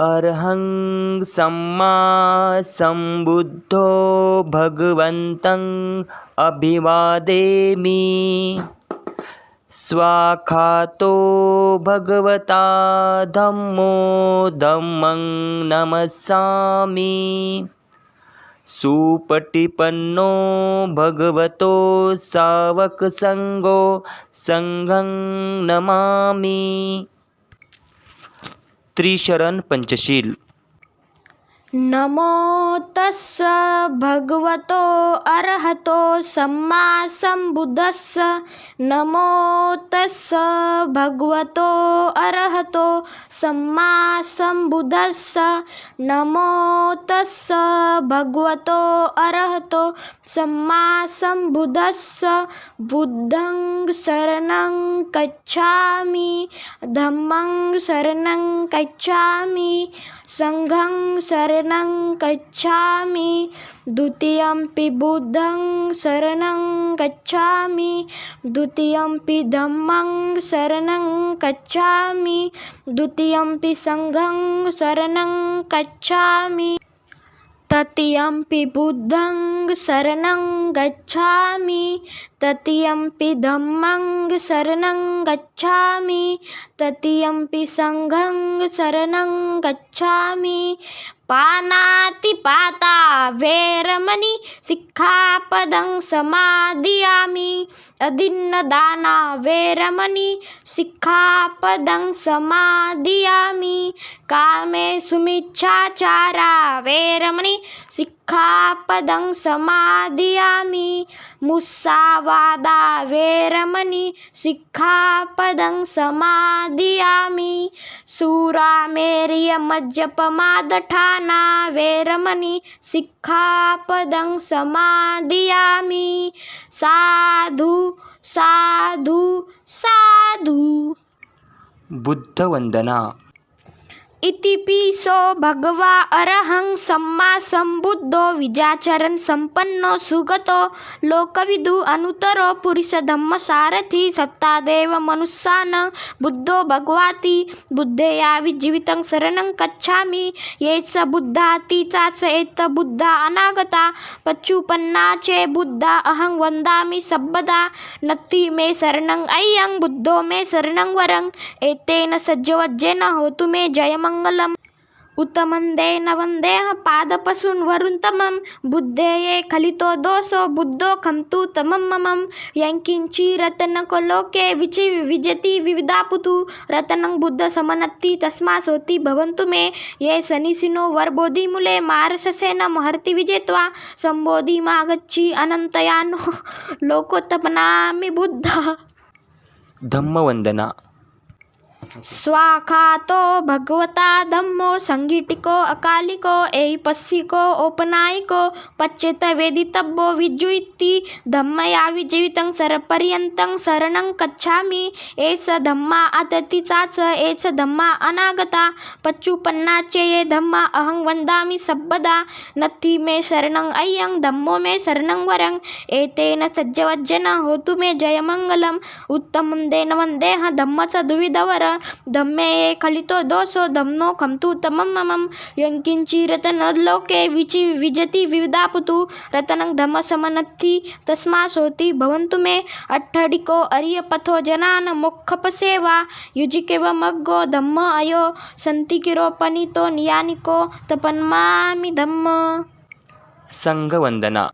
अरहं सम्मा सम्बुद्धो भगवन्तम् अभिवादेमि। स्वाखातो भगवता धम्मो धम्मं नमस्सामि। सुपटिपन्नो भगवतो सावकसङ्गो सङ्घं नमामि। स्त्रीशरण पंचशील. नमो तस्स भगवतो अरहतो सम्मा संबुद्धस्स नमो तस्स भगवतो अरहतो सम्मा संबुद्धस्स नमो तस्स भगवतो अरहतो सम्मा संबुद्धस्स बुद्धं शरणं गच्छामि धम्मं शरणं गच्छामि सङ्घं शरणं गच्छामि द्वितीयम्पि बुद्धं शरणं गच्छामि द्वितीयम्पि धम्मं शरणं गच्छामि द्वितीयम्पि सङ्घं शरणं गच्छामि। तृतीयम्पि बुद्धं शरणं गच्छामि तृतीयम्पि धम्मं शरणं गच्छामि तृतीयम्पि सङ्घं शरणं गच्छामि। पानातिपाता वेरमणि सिक्खापदं समादियामि अदिन्नदाना वेरमणि सिक्खापदं समादियामि कामे सुमिच्छाचारा वेरमणि सिक्खापदं समादियामि मुस्सावादा वेरमणि। सिक्खापदं समादियामि सुरामेर्यमज्जपमादठाना वेरमणि। सिक्खापदं समादियामि साधु साधु साधु। बुद्धवंदना इतिपिसो भगवा अरहं सम्मा संबुद्धो विजाचरण संपन्नो सुगतो लोकविदु अनुतरो पुरुषधम्मसारथि सत्तादेव मनुष्यान बुद्धो भगवाती। बुद्धेयावि जीवितं शरणं गच्छामि। बुद्धा बुद्धातीचाच एत बुद्धा अनागता। पच्चुपन्नाचे बुद्धा अहं वन्दामि सब्बदा। नत्ति मे शरणं अय्यं बुद्धो मे शरणं वरं। एतेन सज्जवज्जेन होतु मे जयमङ्गलम् उत्तमन्देन वन्देह पादपशून् वरुन्तमं बुद्धेये खलितो दोषो बुद्धो खन्तु तमं ममं यङ्किञ्चिरतनकोलोके विचि विजति विविधापुतु रतनं बुद्धसमनत्ति तस्मासोति भवन्तु मे ये सनिसिनो वरबोधिमूले मार्शसेन महर्ति विजेत्वा सम्बोधिमागच्छि अनन्तयानो लोकोत्तपनामि बुद्धः धम्मवंदना स्वाखातो भगवता धम्मो संगीटिको अकालिको ऐपस्सिको औपनायिको पच्येत वेदितब्बो विजुयति धम्मया विजयितं सरपर्यन्तं शरणं गच्छामि। एच धम्मा आततीचाच एच धम्मा अनागता। पच्चुपन्नाचे ये धम्मा अहं वंदामि सब्बदा। नत्थि मे शरणं अय्यं धम्मो मे शरणं वरं। एतेन सज्जवज्जन होतु मे जयमङ्गलम्। उत्तमन्देन वन्देह धम्मच द्विधवर धम्मे ये खलितो दोषो धम्नो खंतु तमं ममं यङ्किञ्चिरतनलोके विचि विजति विविधापुतु रतनं धम्मसमनत्थि तस्मासोति भवन्तु मे अट्ठडिको अरियपथो जनान् मोक्षपसेवा युजिकेवमग्गो धम्म अयो सन्तिकिरोपनीतो नियानिको तपन्मामि धम्म संघवंदना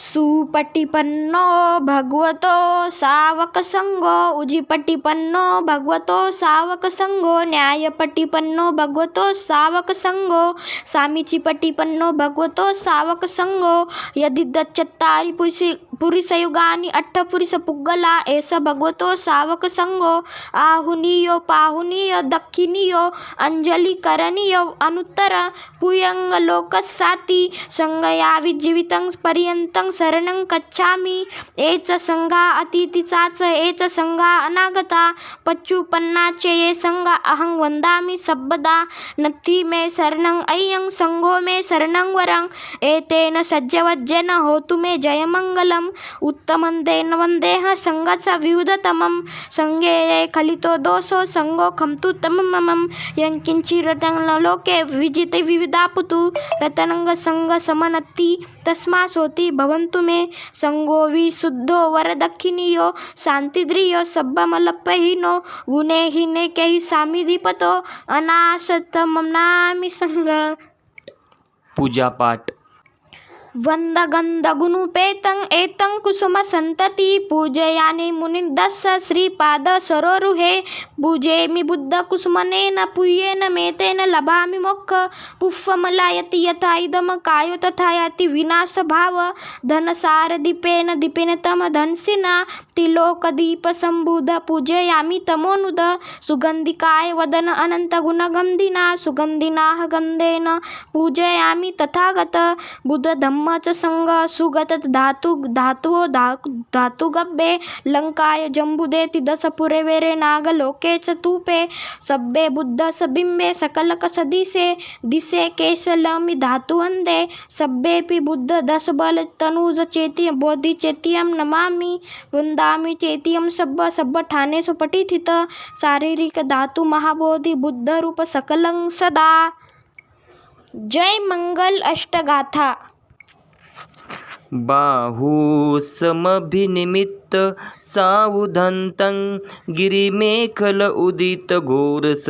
सुपटिपन्नो भगवतो सावकसङ्गो उजिपटिपन्नो भगवतो सावकसङ्गो न्यायपटिपन्नो भगवतो सावकसङ्गो सामीचिपटिपन्नो भगवतो सावकसङ्गो यदि दच्चत्तारि पुरुषि पुरुषयुगानि अट्ठपुरुषपुग्गला एष भगवतो सावकसङ्गो आहुनीयो पाहुनीयो दक्षिणीयो अञ्जलिकरणीयो अनुत्तर पुयङ्गलोकस्साति सङ्गयावि जीवितं पर्यन्तं शरणं गच्छामि एच संघा अतिथीचाच एच संघा अनागता पच्चुपन्नाचे ये संघा अहं वंदामि सब्बदा नत्थि मे शरणं अय्यं संघो मे शरणं वरं एतेन सज्जवज्जेन होतु मे जयमङ्गलम् उत्तमं तेन वन्देह सङ्गच विविधतमं सङ्गे ये खलितो दोषो सङ्गो खंतु तमं ममं यङ्किञ्चिरतं लोके विजिते विविधापुतु। रतनङ्गसङ्गसमनत्ति तस्मा सोति भवन्तु मे। सङ्गो विशुद्धो वरदक्षिणीयो शान्तिद्रियो सब्बमलपहीनो गुणेहीने केहि सामिधिपतो। अनाशतमनामि सङ्ग पूजापाठ वन्दगन्धगुणुपेतं एतं कुसुमसन्तति पूजयानि मुनिर्दश श्रीपाद सरोरुहे। पूजेमि बुद्धकुसुमनेन पुय्येन मेतेन लभामि मोक्ष। पुष्पमलायति यथा इदं कायो तथा याति विनाशभाव। धनसारदीपेन दीपेन तं धनसिना। तिलोकदीपसम्बुध पूजयामि तमोनुद। सुगन्धिकाय वदन अनन्तगुणगन्धिना सुगन्धिनाः गन्धेन पूजयामि तथागत। सङ्ग सुगत धातु धातवो धा धातुगब्बे लङ्काय जम्बुदेति दशपुरे वेरे नागलोके च तूपे, सब्बे बुद्धसबिम्बे सकलकसदिशे दिशे केशलमि धातुवन्दे सब्बेऽपि बुद्ध दशबल तनुज चेति बोधिचेत्यं नमामि, वन्दामि चेत्यं सब्ब सब्ब ठानेषु पठिथित शारीरिक धातु महाबोधि बुद्धरूप सकलं सदा। जय मंगल अष्टगाथा। बाहुसमभिनिमित्त सावुधन्तं गिरिमेखल उदित घोरससेनमारं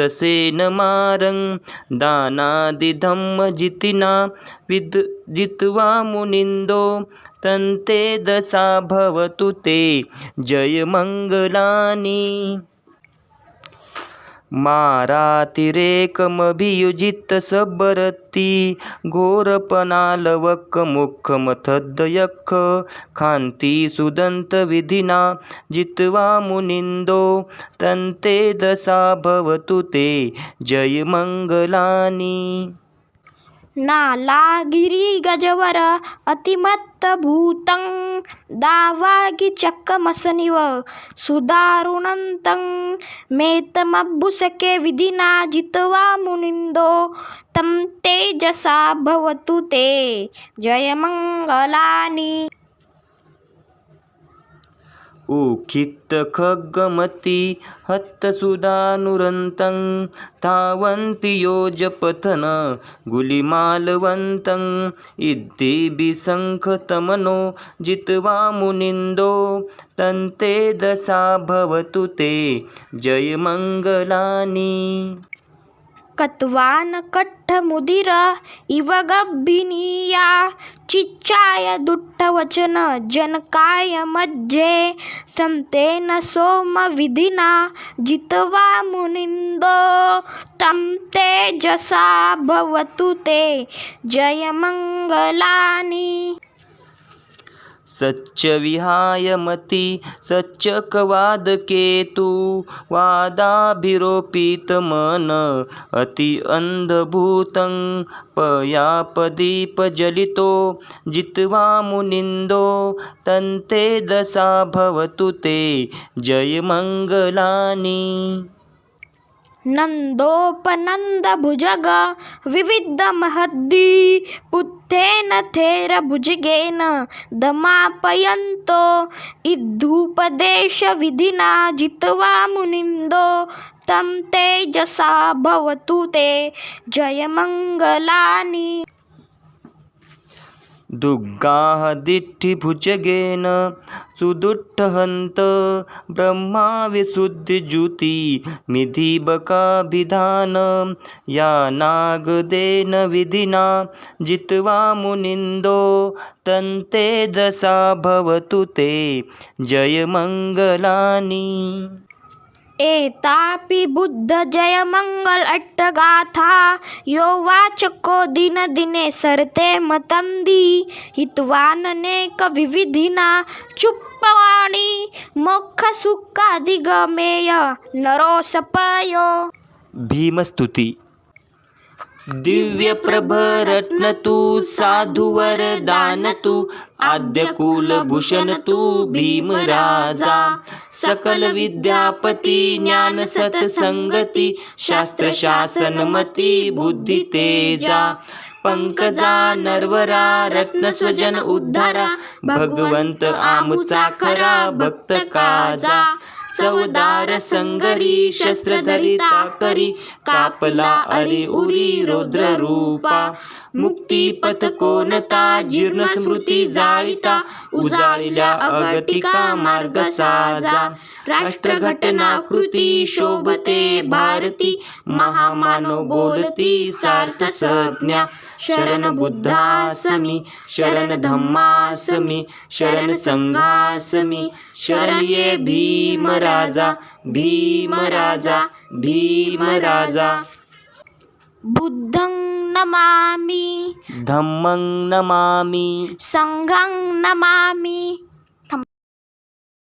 दानादिधम्मजितिना विद् जित्वा मुनिन्दो तन्ते दशा भवतु ते जयमङ्गलानि। मारातिरेकमभियुजित सबरती घोरपनालवक्कमुखमथद्यक्ष खान्ति सुदन्तविधिना जित्वा मुनिन्दो तन्ते दशा भवतु ते जयमङ्गलानि नालागिरिगजवर अतिमत्तभूतं दावागिचक्कमसनिव सुदारुणन्तं मेतमब्बुसके विधिना जित्वा मुनिन्दो तं तेजसा भवतु ते। जयमङ्गलानि। उखित्तखड्गमति हस्तसुधानुरन्तं धावन्ति योजपथन गुलिमालवन्तं। इद्दिभिशङ्खतमनो जित्वा मुनिन्दो तन्ते दशा भवतु ते जयमङ्गलानि। कट्वान् कट्टमुदिर इव गभीनीया चिच्चाय दुट्टवचन जनकायमध्ये सन्तेन सोमविधिना जित्वा मुनिन्दो तं तेजसा भवतु ते जयमङ्गलानि सच्च विहाय सच्चकवादकेतु सच्च वादाभिरोपितमन अति अन्धभूतं पयापदीपजलितो जित्वा मुनिन्दो तन्ते दशा भवतु ते जयमङ्गलानि नन्दोपनन्दभुजग विविधमहद्दी पुत्थेन थेरभुजगेन दमापयन्तो इद्धूपदेशविधिना जित्वा मुनिन्दो तं तेजसा भवतु ते जयमङ्गलानि दुग्गाः दिट्ठिभुजगेन सुदुट्टहन्त ब्रह्मा विशुद्धिज्युति मिधिबकाभिधान या नागदेन विधिना जित्वा मुनिन्दो तन्ते दशा भवतु ते। जयमङ्गलानि एतापि बुद्धजयमङ्गल अट्टगाथा यो वाचको दिनदिने सरते मतन्दी हित्वाननेकविविधिना चुप्पवाणी। मोक्षसुखाधिगमेय नरोसपयो। भीमस्तुती। दिव्य प्रभरत्न तू साधुवर दान तू आद्य कुलभूषण तू भीमराजा। सकल विद्यापती ज्ञान सतसंगती शास्त्र शासनमती बुद्धी तेजा पंकजा नरवरा रत्न स्वजन उद्धारा भगवंत आमुचा खरा भक्त काजा। चवदार संगरी शस्त्रधरिता करी कापला अरी उरी रौद्र रूपा मुक्ती पथ कोणता जीर्ण स्मृती जाळिता उजाळिल्या अगतिका मार्ग साजा राष्ट्र घटना कृती शोभते भारती महामानव बोलती सार्थ संज्ञा शरण बुद्धासमी शरण धम्मासमी शरण संघासमी शरण ये भीमराजा भीमराजा भीमराजा। बुद्धं नमामि। धम्मं नमामि। संघं नमामि।